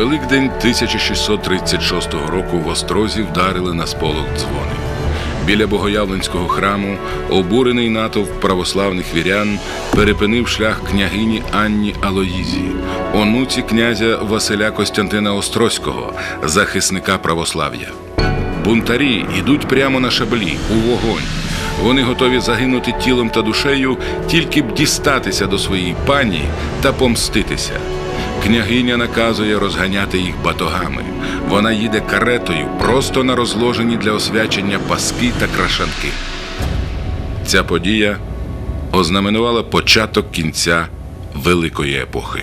Великдень 1636 року в Острозі вдарили на сполох дзвони. Біля Богоявленського храму обурений натовп православних вірян перепинив шлях княгині Анні Алоїзії, онуці князя Василя Костянтина Острозького, захисника православ'я. Бунтарі йдуть прямо на шаблі у вогонь. Вони готові загинути тілом та душею, тільки б дістатися до своєї пані та помститися. Княгиня наказує розганяти їх батогами. Вона їде каретою просто на розложені для освячення паски та крашанки. Ця подія ознаменувала початок кінця великої епохи.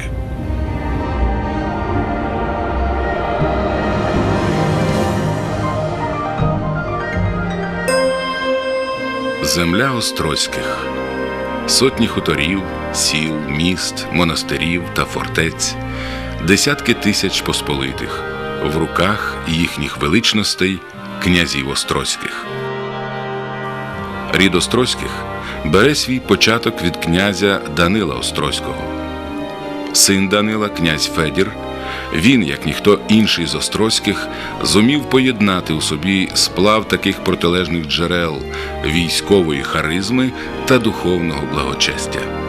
Земля Острозьких, сотні хуторів, сіл, міст, монастирів та фортець, десятки тисяч посполитих в руках їхніх величностей князів Острозьких. Рід Острозьких бере свій початок від князя Данила Острозького. Син Данила, князь Федір, він, як ніхто інший з Острозьких, зумів поєднати у собі сплав таких протилежних джерел військової харизми та духовного благочестя.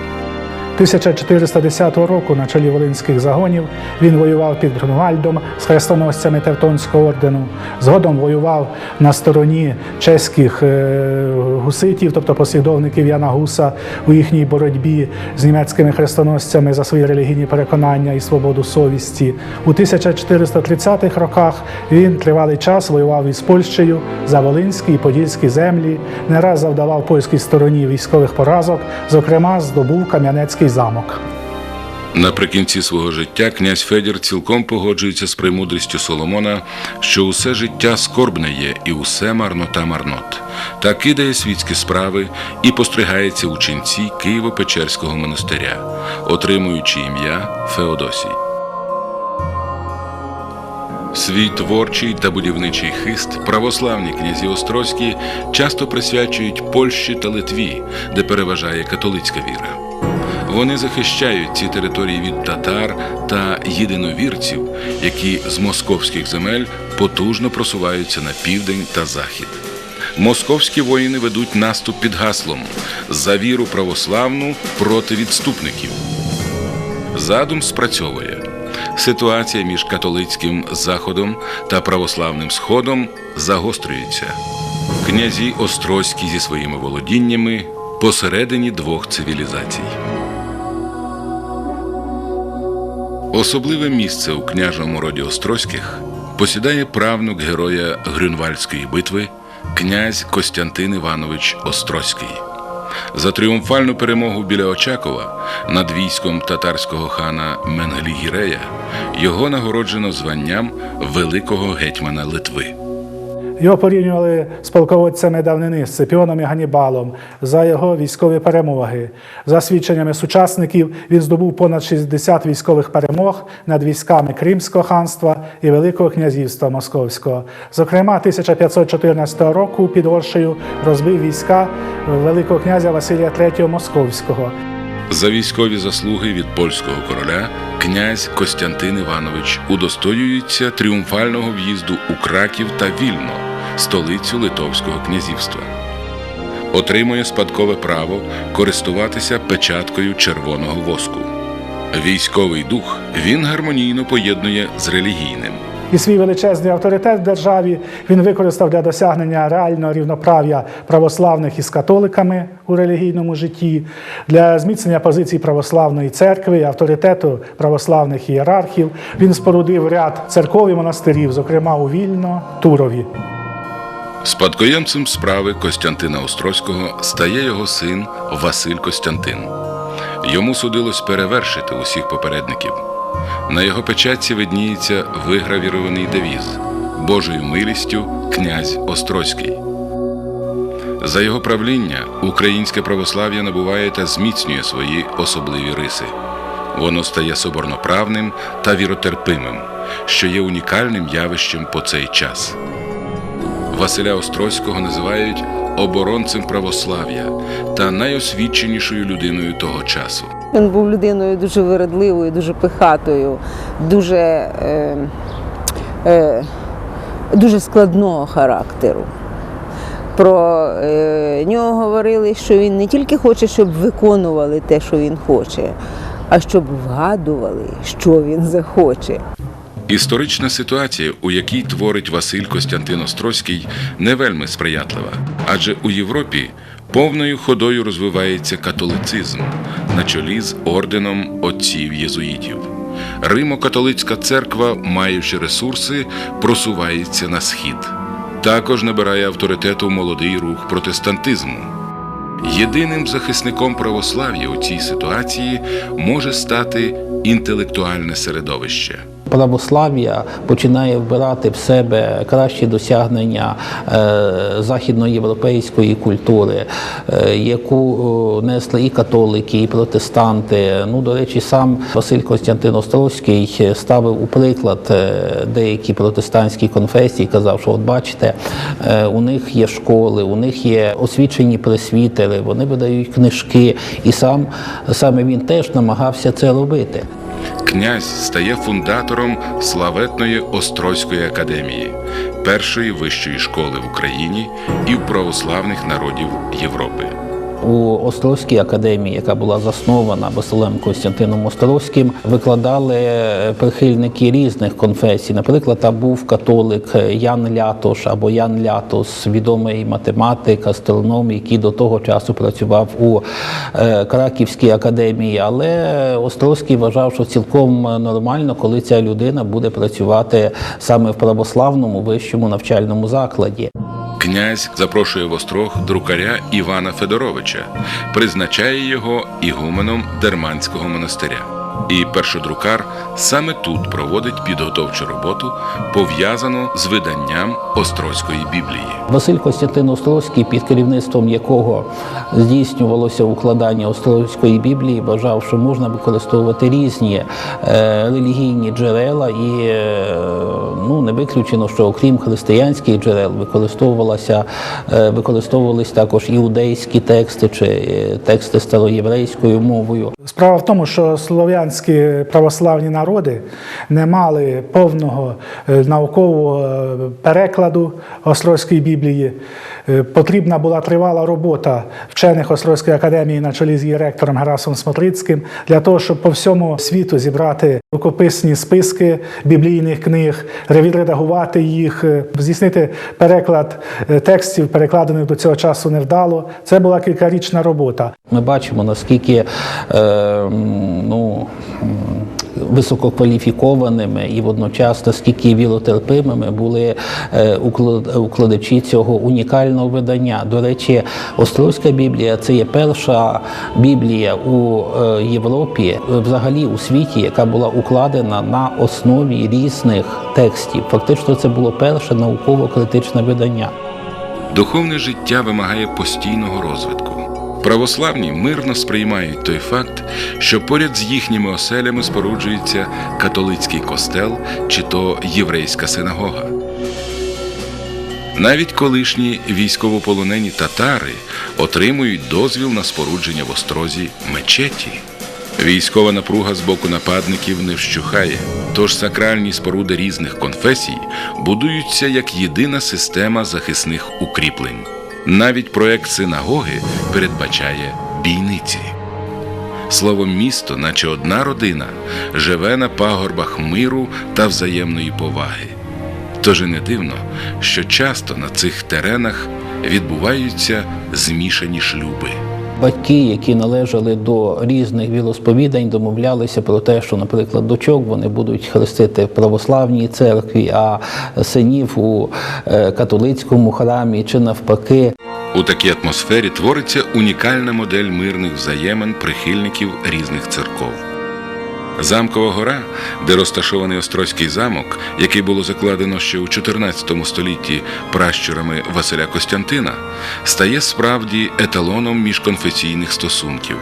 1410 року на чолі волинських загонів він воював під Грунвальдом з хрестоносцями Тевтонського ордену. Згодом воював на стороні чеських е, гуситів, тобто послідовників Яна Гуса у їхній боротьбі з німецькими хрестоносцями за свої релігійні переконання і свободу совісті. У 1430-х роках він тривалий час воював із Польщею за Волинські і Подільські землі, не раз завдавав польській стороні військових поразок, зокрема здобув Кам'янецький замок. Наприкінці свого життя князь Федір цілком погоджується з премудрістю Соломона, що усе життя скорбне є і усе марнота марнот, та кидає світські справи і постригається у ченці Києво-Печерського монастиря, отримуючи ім'я Феодосій. Свій творчий та будівничий хист православні князі Острозькі часто присвячують Польщі та Литві, де переважає католицька віра. Вони захищають ці території від татар та єдиновірців, які з московських земель потужно просуваються на південь та захід. Московські воїни ведуть наступ під гаслом за віру православну проти відступників. Задум спрацьовує. Ситуація між католицьким заходом та православним сходом загострюється. Князі Острозькі зі своїми володіннями посередині двох цивілізацій. Особливе місце у княжому роді Острозьких посідає правнук героя Грюнвальдської битви князь Костянтин Іванович Острозький. За тріумфальну перемогу біля Очакова над військом татарського хана Менглі-Гірея його нагороджено званням Великого гетьмана Литви. Його порівнювали з полководцями давнини з Сципіоном і Ганібалом за його військові перемоги. За свідченнями сучасників, він здобув понад 60 військових перемог над військами Кримського ханства і Великого князівства Московського. Зокрема, 1514 року під Оршею розбив війська Великого князя Василія III Московського. За військові заслуги від польського короля князь Костянтин Іванович удостоюється тріумфального в'їзду у Краків та Вільно, столицю Литовського князівства. Отримує спадкове право користуватися печаткою червоного воску. Військовий дух він гармонійно поєднує з релігійним. І свій величезний авторитет в державі він використав для досягнення реального рівноправ'я православних із католиками у релігійному житті, для зміцнення позицій православної церкви, авторитету православних ієрархів. Він спорудив ряд церков і монастирів, зокрема у Вільно, Турові. Спадкоємцем справи Костянтина Острозького стає його син Василь Костянтин. Йому судилось перевершити усіх попередників. На його печатці видніється вигравірований девіз Божою милістю князь Острозький. За його правління українське православ'я набуває та зміцнює свої особливі риси. Воно стає соборноправним та віротерпимим, що є унікальним явищем по цей час. Василя Острозького називають оборонцем православ'я та найосвіченішою людиною того часу. Він був людиною дуже вередливою, дуже пихатою, дуже, е, е, дуже складного характеру. Про е, нього говорили, що він не тільки хоче, щоб виконували те, що він хоче, а щоб вгадували, що він захоче. Історична ситуація, у якій творить Василь Костянтин Острозький, не вельми сприятлива, адже у Європі повною ходою розвивається католицизм на чолі з орденом отців єзуїтів. Римо-католицька церква, маючи ресурси, просувається на схід. Також набирає авторитету молодий рух протестантизму. Єдиним захисником православ'я у цій ситуації може стати інтелектуальне середовище. Православ'я починає вбирати в себе кращі досягнення е, західноєвропейської культури, е, яку е, несли і католики, і протестанти. Ну, до речі, сам Василь Костянтин Острозький ставив у приклад деякі протестантські конфесії, казав, що от бачите, у них є школи, у них є освічені пресвітери, вони видають книжки, і сам саме він теж намагався це робити. Князь стає фундатором славетної Острозької академії, першої вищої школи в Україні і в православних народів Європи. У Острозькій академії, яка була заснована Василем Костянтином Острозьким, викладали прихильники різних конфесій. Наприклад, там був католик Ян Лятош або Ян Лятос, відомий математик, астроном, який до того часу працював у е, Краківській академії. Але Острозький вважав, що цілком нормально, коли ця людина буде працювати саме в православному вищому навчальному закладі. Князь запрошує в острог друкаря Івана Федоровича, призначає його ігуменом Дерманського монастиря. І першодрукар саме тут проводить підготовчу роботу, пов'язану з виданням Острозької Біблії. Василь Костянтин Острозький, під керівництвом якого здійснювалося укладання Острозької Біблії, бажав, що можна використовувати різні е, релігійні джерела, і е, ну, не виключено, що окрім християнських джерел використовувалася, е, використовувались також іудейські тексти чи е, тексти староєврейською мовою. Справа в тому, що слов'янські православні народи не мали повного е, наукового е, перекладу Острозької Біблії. Е, Потрібна була тривала робота вчених Острозької академії на чолі з її ректором Герасом Смотрицьким для того, щоб по всьому світу зібрати рукописні списки біблійних книг, відредагувати їх, здійснити переклад текстів, перекладених до цього часу невдало. Це була кількарічна робота. Ми бачимо, наскільки е, ну, висококваліфікованими і водночас наскільки вілотерпимими були е, укладачі цього унікального видання. До речі, Острозька Біблія це є перша Біблія у е, Європі, е, взагалі у світі, яка була укладена на основі різних текстів. Фактично, це було перше науково-критичне видання. Духовне життя вимагає постійного розвитку. Православні мирно сприймають той факт, що поряд з їхніми оселями споруджується католицький костел чи то єврейська синагога. Навіть колишні військовополонені татари отримують дозвіл на спорудження в острозі мечеті. Військова напруга з боку нападників не вщухає, тож сакральні споруди різних конфесій будуються як єдина система захисних укріплень. Навіть проект синагоги передбачає бійниці. Словом, місто, наче одна родина, живе на пагорбах миру та взаємної поваги. Тож і не дивно, що часто на цих теренах відбуваються змішані шлюби. Батьки, які належали до різних вілосповідань, домовлялися про те, що, наприклад, дочок вони будуть хрестити в православній церкві, а синів у е, католицькому храмі чи навпаки. У такій атмосфері твориться унікальна модель мирних взаємин прихильників різних церков. Замкова гора, де розташований Острозький замок, який було закладено ще у 14 столітті пращурами Василя Костянтина, стає справді еталоном міжконфесійних стосунків.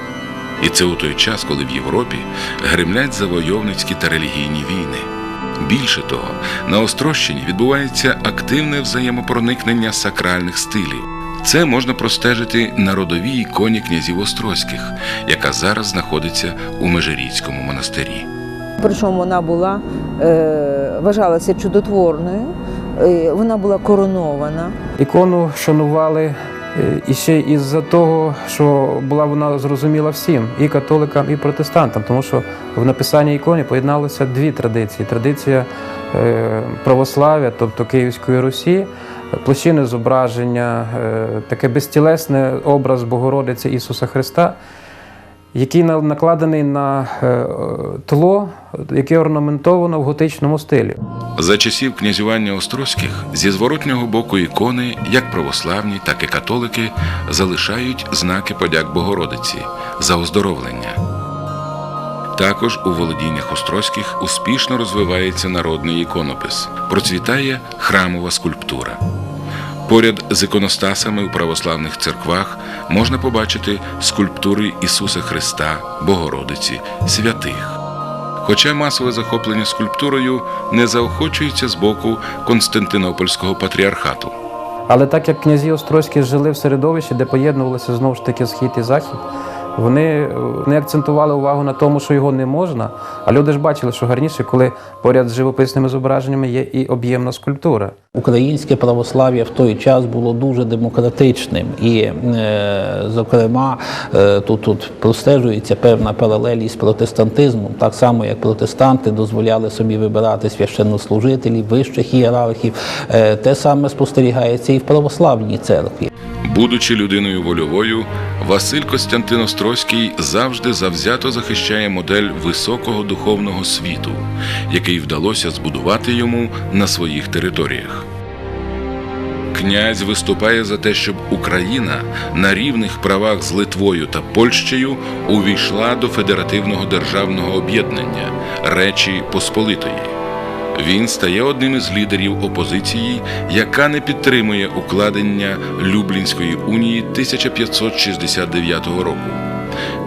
І це у той час, коли в Європі гремлять завойовницькі та релігійні війни. Більше того, на Острощині відбувається активне взаємопроникнення сакральних стилів. Це можна простежити на родовій іконі князів Острозьких, яка зараз знаходиться у Межиріцькому монастирі. Причому вона була, е, вважалася чудотворною, вона була коронована. Ікону шанували е, і ще із-за того, що була вона зрозуміла всім, і католикам, і протестантам, тому що в написанні ікони поєдналися дві традиції: традиція е, православ'я, тобто Київської Русі, площини зображення, е, таке безтілесне образ Богородиці Ісуса Христа. Який на- накладений на е, тло, яке орнаментовано в готичному стилі. За часів князювання Острозьких зі зворотнього боку ікони, як православні, так і католики, залишають знаки подяк Богородиці за оздоровлення. Також у володіннях Острозьких успішно розвивається народний іконопис, процвітає храмова скульптура. Поряд з іконостасами у православних церквах можна побачити скульптури Ісуса Христа, Богородиці, святих. Хоча масове захоплення скульптурою не заохочується з боку Константинопольського патріархату. Але так як князі Острозькі жили в середовищі, де поєднувалися знову ж таки схід і захід, вони не акцентували увагу на тому, що його не можна. А люди ж бачили, що гарніше, коли поряд з живописними зображеннями є і об'ємна скульптура. Українське православ'я в той час було дуже демократичним, і, е, зокрема, е, тут, тут простежується певна паралель із протестантизмом, так само як протестанти дозволяли собі вибирати священнослужителів, вищих ієрархів. Е, Те саме спостерігається і в православній церкві. Будучи людиною вольовою, Василь Костянтин Острозький завжди завзято захищає модель високого духовного світу, який вдалося збудувати йому на своїх територіях. Князь виступає за те, щоб Україна на рівних правах з Литвою та Польщею увійшла до федеративного державного об'єднання Речі Посполитої. Він стає одним із лідерів опозиції, яка не підтримує укладення Люблінської унії 1569 року.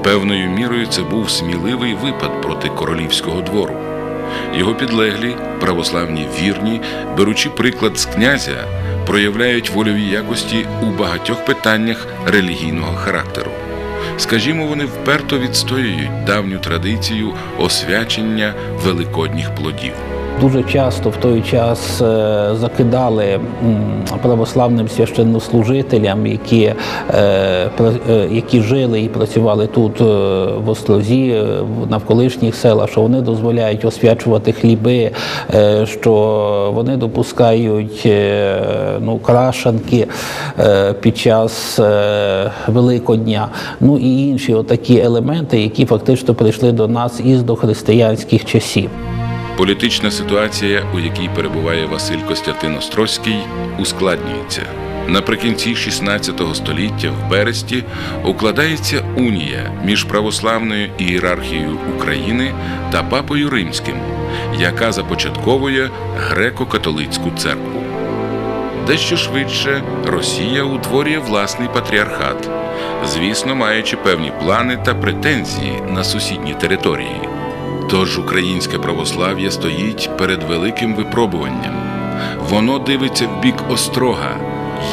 Певною мірою це був сміливий випад проти королівського двору. Його підлеглі, православні вірні, беручи приклад з князя, проявляють вольові якості у багатьох питаннях релігійного характеру. Скажімо, вони вперто відстоюють давню традицію освячення великодніх плодів. Дуже часто в той час е, закидали православним священнослужителям, які, е, е, які жили і працювали тут в Острозі, навколишніх селах, що вони дозволяють освячувати хліби, що вони допускають ну, крашанки під час Великодня, ну і інші отакі елементи, які фактично прийшли до нас із дохристиянських часів. Політична ситуація, у якій перебуває Василь Костянтин Острозький, ускладнюється. Наприкінці XVI століття в Бересті укладається унія між православною ієрархією України та папою Римським, яка започатковує греко-католицьку церкву. Дещо швидше Росія утворює власний патріархат, звісно, маючи певні плани та претензії на сусідні території. Тож українське православ'я стоїть перед великим випробуванням. Воно дивиться в бік острога,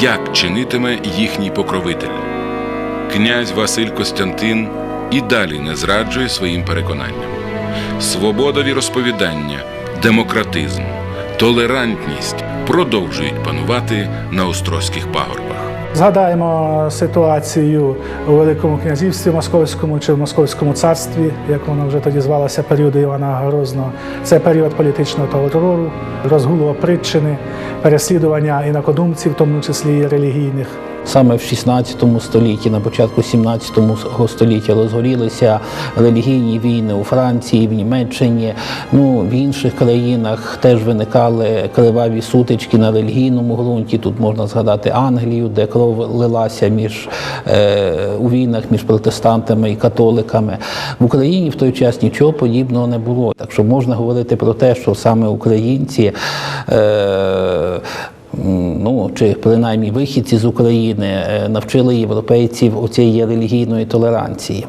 як чинитиме їхній покровитель. Князь Василь Костянтин і далі не зраджує своїм переконанням. Свобода віросповідання, демократизм, толерантність продовжують панувати на острозьких пагорбах. Згадаємо ситуацію у Великому князівстві Московському чи в Московському царстві, як воно вже тоді звалося, періоду Івана Грозного. Це період політичного терору, розгулу оприччини, переслідування інакодумців, в тому числі і релігійних. Саме в 16 столітті, на початку 17 століття розгорілися релігійні війни у Франції, в Німеччині. Ну в інших країнах теж виникали криваві сутички на релігійному ґрунті. Тут можна згадати Англію, де кров лилася між е, у війнах між протестантами і католиками. В Україні в той час нічого подібного не було. Так що можна говорити про те, що саме українці. Е, ну чи принаймні вихідці з України е, навчили європейців у цієї релігійної толеранції.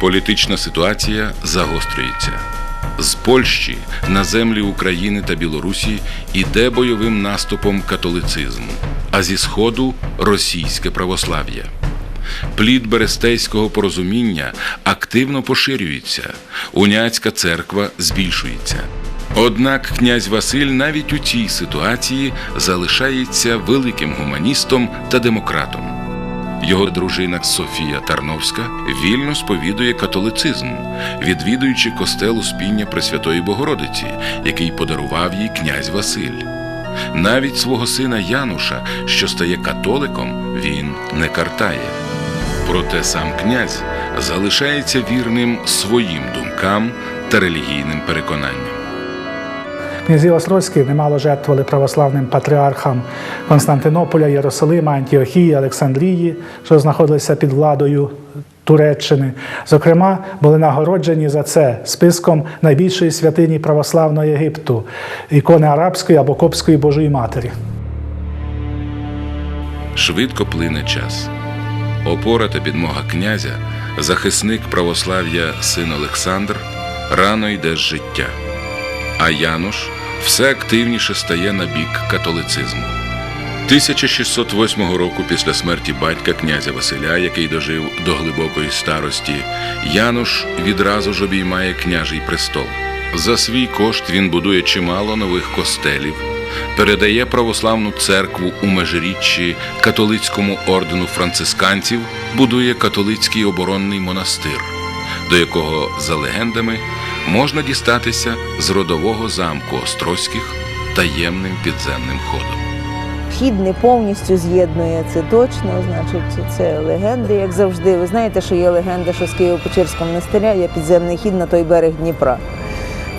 Політична ситуація загострюється. З Польщі на землі України та Білорусі іде бойовим наступом католицизм, а зі сходу російське православ'я. Плід Берестейського порозуміння активно поширюється, уняцька церква збільшується. Однак князь Василь навіть у цій ситуації залишається великим гуманістом та демократом. Його дружина Софія Тарновська вільно сповідує католицизм, відвідуючи костел Успіння Пресвятої Богородиці, який подарував їй князь Василь. Навіть свого сина Януша, що стає католиком, він не картає. Проте сам князь залишається вірним своїм думкам та релігійним переконанням. Князі Острозькі немало жертвували православним патріархам Константинополя, Єрусалима, Антіохії, Олександрії, що знаходилися під владою Туреччини. Зокрема, були нагороджені за це списком найбільшої святині православного Єгипту ікони арабської або копської Божої Матері. Швидко плине час. Опора та підмога князя, захисник православ'я син Олександр, рано йде з життя. А Януш все активніше стає на бік католицизму. 1608 року після смерті батька князя Василя, який дожив до глибокої старості, Януш відразу ж обіймає княжий престол. За свій кошт він будує чимало нових костелів, передає православну церкву у межиріччі католицькому ордену францисканців, будує католицький оборонний монастир, до якого, за легендами, можна дістатися з родового замку Острозьких таємним підземним ходом. Вхід не повністю з'єднує це точно, значить, це легенди, як завжди. Ви знаєте, що є легенда, що з Києво-Печерського монастиря є підземний хід на той берег Дніпра.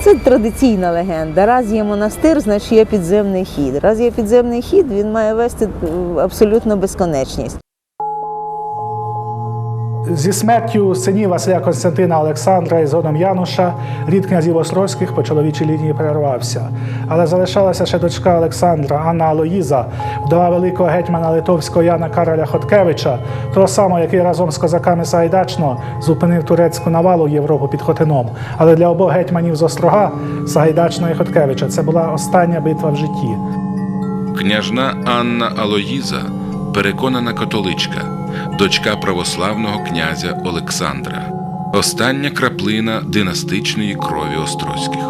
Це традиційна легенда. Раз є монастир, значить є підземний хід. Раз є підземний хід, він має вести абсолютно безконечність. Зі смертю синів Василя Константина Олександра і згодом Януша рід князів Острозьких по чоловічій лінії перервався. Але залишалася ще дочка Олександра Анна Алоїза, вдова великого гетьмана Литовського Яна Кароля Хоткевича, того самого, який разом з козаками Сагайдачного зупинив турецьку навалу в Європу під Хотином. Але для обох гетьманів з Острога, Сагайдачного і Хоткевича, це була остання битва в житті. Княжна Анна Алоїза переконана католичка, дочка православного князя Олександра, остання краплина династичної крові Острозьких.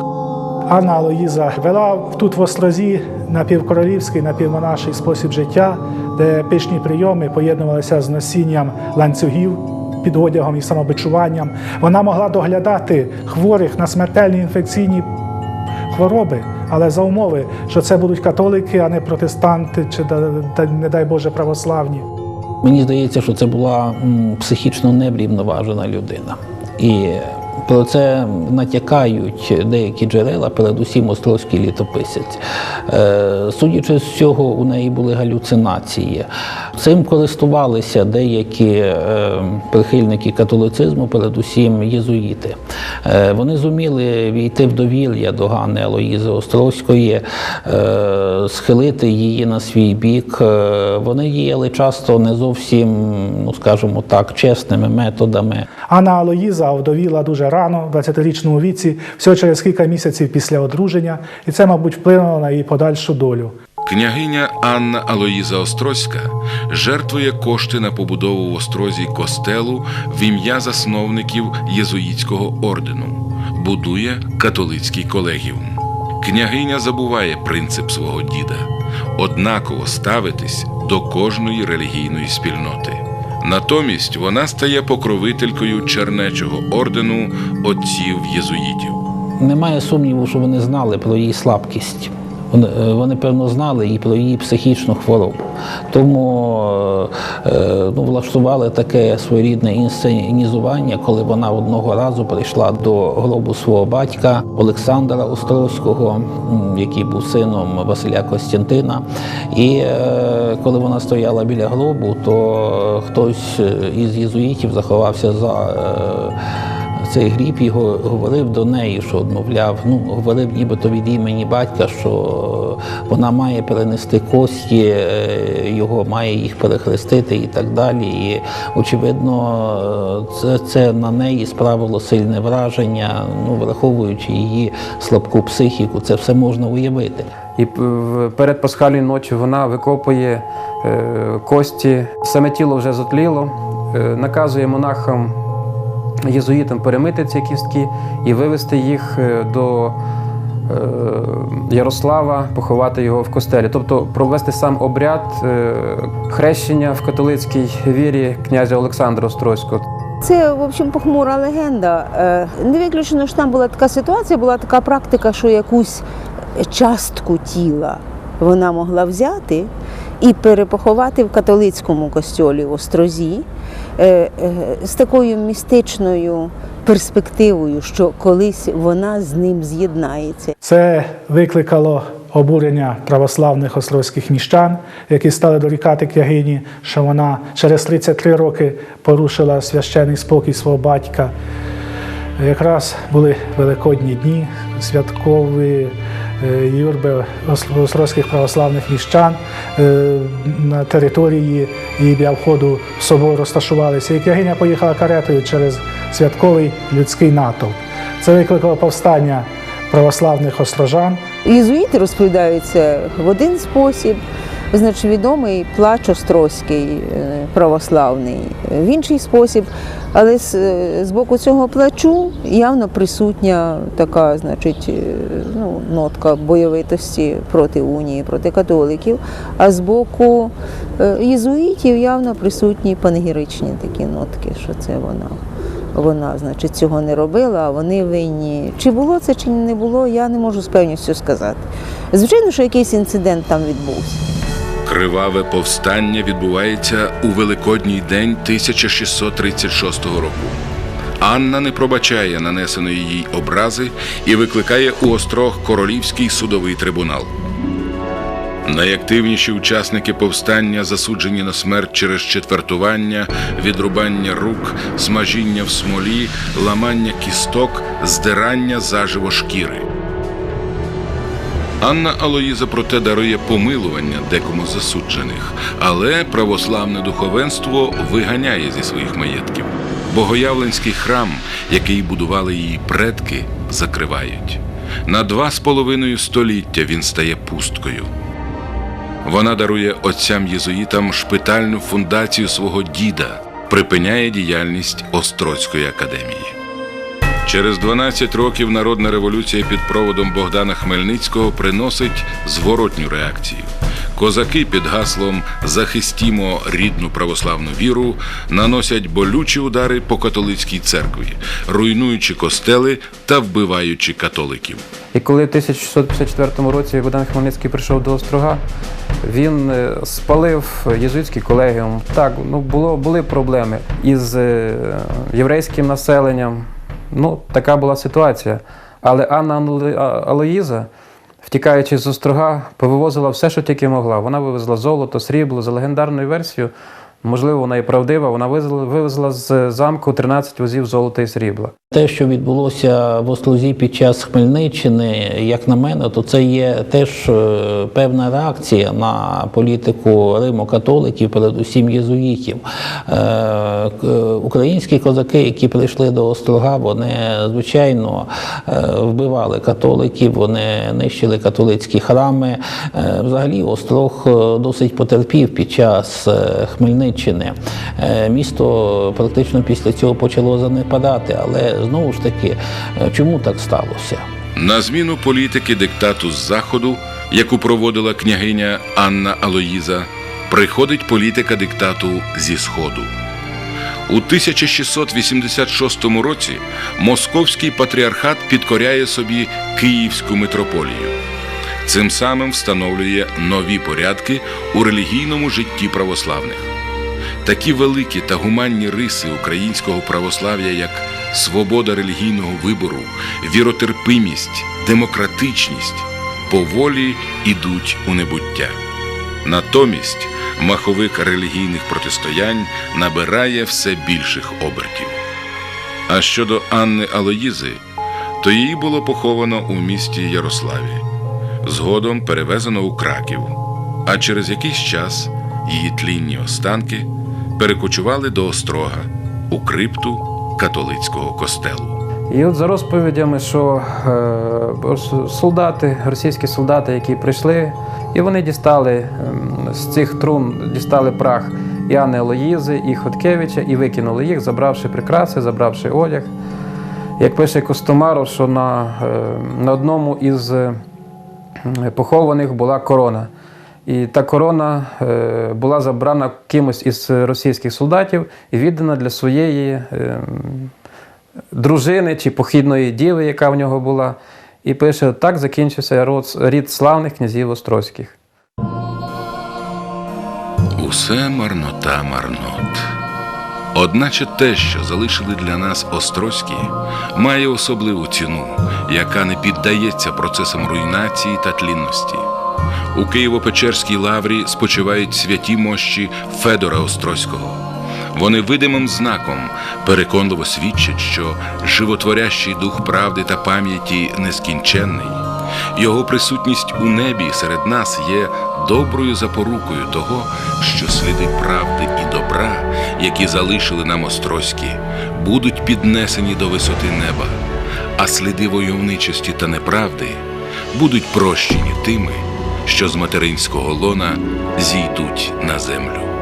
Анна Алоїза вела тут в Острозі напівкоролівський, напівмонаший спосіб життя, де пишні прийоми поєднувалися з носінням ланцюгів під одягом і самобичуванням. Вона могла доглядати хворих на смертельні інфекційні хвороби, але за умови, що це будуть католики, а не протестанти, чи не дай Боже православні. Мені здається, що це була психічно неврівноважена людина. І про це натякають деякі джерела, передусім острозький літописець. Е, Судячи з цього, у неї були галюцинації. Цим користувалися деякі е, прихильники католицизму, передусім єзуїти. Е, Вони зуміли війти в довір'я до Ганни Алоїзи Острозької, схилити її на свій бік. Вони діяли часто не зовсім, ну скажімо так, чесними методами. Анна Алоїза овдовіла дуже рано, в 20-річному віці, всього через кілька місяців після одруження, і це, мабуть, вплинуло на її подальшу долю. Княгиня Анна Алоїза Острозька жертвує кошти на побудову в Острозі костелу в ім'я засновників єзуїтського ордену, будує католицький колегіум. Княгиня забуває принцип свого діда однаково ставитись до кожної релігійної спільноти. Натомість вона стає покровителькою чернечого ордену отців єзуїтів. Немає сумніву, що вони знали про її слабкість. Вони, е, вони певно знали і про її психічну хворобу. Тому е, е, ну, влаштували таке своєрідне інсценізування, коли вона одного разу прийшла до гробу свого батька Олександра Острозького, м, який був сином Василя Костянтина. І коли вона стояла біля гробу, то хтось із єзуїтів заховався за. Е, цей гріб його говорив до неї, що мовляв, ну говорив нібито від імені батька, що вона має перенести кості, е, його має їх перехрестити і так далі. І очевидно, е, це, це на неї справило сильне враження, ну враховуючи її слабку психіку, це все можна уявити. І перед пасхальною ночі вона викопує е, кості, саме тіло вже затліло, е, наказує монахам єзуїтам перемити ці кістки і вивезти їх е, до е, Ярослава, поховати його в костелі, тобто провести сам обряд е, хрещення в католицькій вірі князя Олександра Острозького. Це, в общем, похмура легенда. Не виключено, що там була така ситуація, була така практика, що якусь частку тіла вона могла взяти і перепоховати в католицькому костьолі в Острозі з такою містичною перспективою, що колись вона з ним з'єднається. Це викликало обурення православних острозьких міщан, які стали дорікати княгині, що вона через 33 роки порушила священний спокій свого батька. Якраз були великодні дні, святкові е, юрби ос- острозьких православних міщан е, на території і біля входу в собор розташувалися. І княгиня поїхала каретою через святковий людський натовп. Це викликало повстання православних острожан. Єзуїти розповідаються в один спосіб, значить відомий плач острозький е, православний в інший спосіб. Але з, е, з боку цього плачу явно присутня така, значить, е, ну, нотка бойовитості проти унії, проти католиків. А з боку е, єзуїтів явно присутні панегіричні такі нотки, що це вона. Вона, значить, цього не робила, а вони винні. Чи було це, чи не було, я не можу з певністю сказати. Звичайно, що якийсь інцидент там відбувся. Криваве повстання відбувається у Великодній день 1636 року. Анна не пробачає нанесеної їй образи і викликає у острог королівський судовий трибунал. Найактивніші учасники повстання засуджені на смерть через четвертування, відрубання рук, смажіння в смолі, ламання кісток, здирання заживо шкіри. Анна Алоїза проте дарує помилування декому засуджених, але православне духовенство виганяє зі своїх маєтків. Богоявленський храм, який будували її предки, закривають. На два з половиною століття він стає пусткою. Вона дарує отцям єзуїтам шпитальну фундацію свого діда, припиняє діяльність Острозької академії. Через 12 років народна революція під проводом Богдана Хмельницького приносить зворотню реакцію. Козаки під гаслом Захистімо рідну православну віру наносять болючі удари по католицькій церкві, руйнуючи костели та вбиваючи католиків. І коли в 1654 році Богдан Хмельницький прийшов до Острога, він е, спалив єзуїтський колегіум. Так, ну було, були проблеми із е, єврейським населенням. Ну, така була ситуація. Але Анна Алоїза, втікаючи з Острога, повивозила все, що тільки могла. Вона вивезла золото, срібло за легендарною версією. Можливо, вона і правдива. Вона вивезла, з замку 13 возів золота і срібла. Те, що відбулося в Ослузі під час Хмельниччини, як на мене, то це є теж е, певна реакція на політику Римо-католиків, передусім єзуїтів. Е, к- Українські козаки, які прийшли до Острога, вони звичайно е, вбивали католиків, вони нищили католицькі храми. Е, Взагалі, Острог е, досить потерпів під час е, Хмельниччини. Е, Місто практично після цього почало занепадати, але знову ж таки, е, чому так сталося? На зміну політики диктату з заходу, яку проводила княгиня Анна Алоїза, приходить політика диктату зі сходу. У 1686 році московський патріархат підкоряє собі Київську митрополію. Цим самим встановлює нові порядки у релігійному житті православних. Такі великі та гуманні риси українського православ'я, як свобода релігійного вибору, віротерпимість, демократичність, поволі ідуть у небуття. Натомість маховик релігійних протистоянь набирає все більших обертів. А щодо Анни Алоїзи, то її було поховано у місті Ярославі. Згодом перевезено у Краків, а через якийсь час її тлінні останки перекочували до Острога у крипту католицького костелу. І от за розповідями, що е, солдати, російські солдати, які прийшли, і вони дістали ем, з цих трун дістали прах Іоанни Алоїзи і Хоткевича і викинули їх, забравши прикраси, забравши одяг. Як пише Костомаров, що на, е, на одному із е, похованих була корона. І та корона е, була забрана кимось із російських солдатів і віддана для своєї е, дружини чи похідної діви, яка в нього була. І пише: так закінчився род, рід славних князів Острозьких. Усе марнота марнот. Одначе те, що залишили для нас Острозькі, має особливу ціну, яка не піддається процесам руйнації та тлінності. У Києво-Печерській лаврі спочивають святі мощі Федора Острозького. Вони видимим знаком переконливо свідчать, що животворящий дух правди та пам'яті нескінченний. Його присутність у небі серед нас є доброю запорукою того, що сліди правди і добра, які залишили нам острозькі, будуть піднесені до висоти неба, а сліди войовничості та неправди будуть прощені тими, що з материнського лона зійдуть на землю.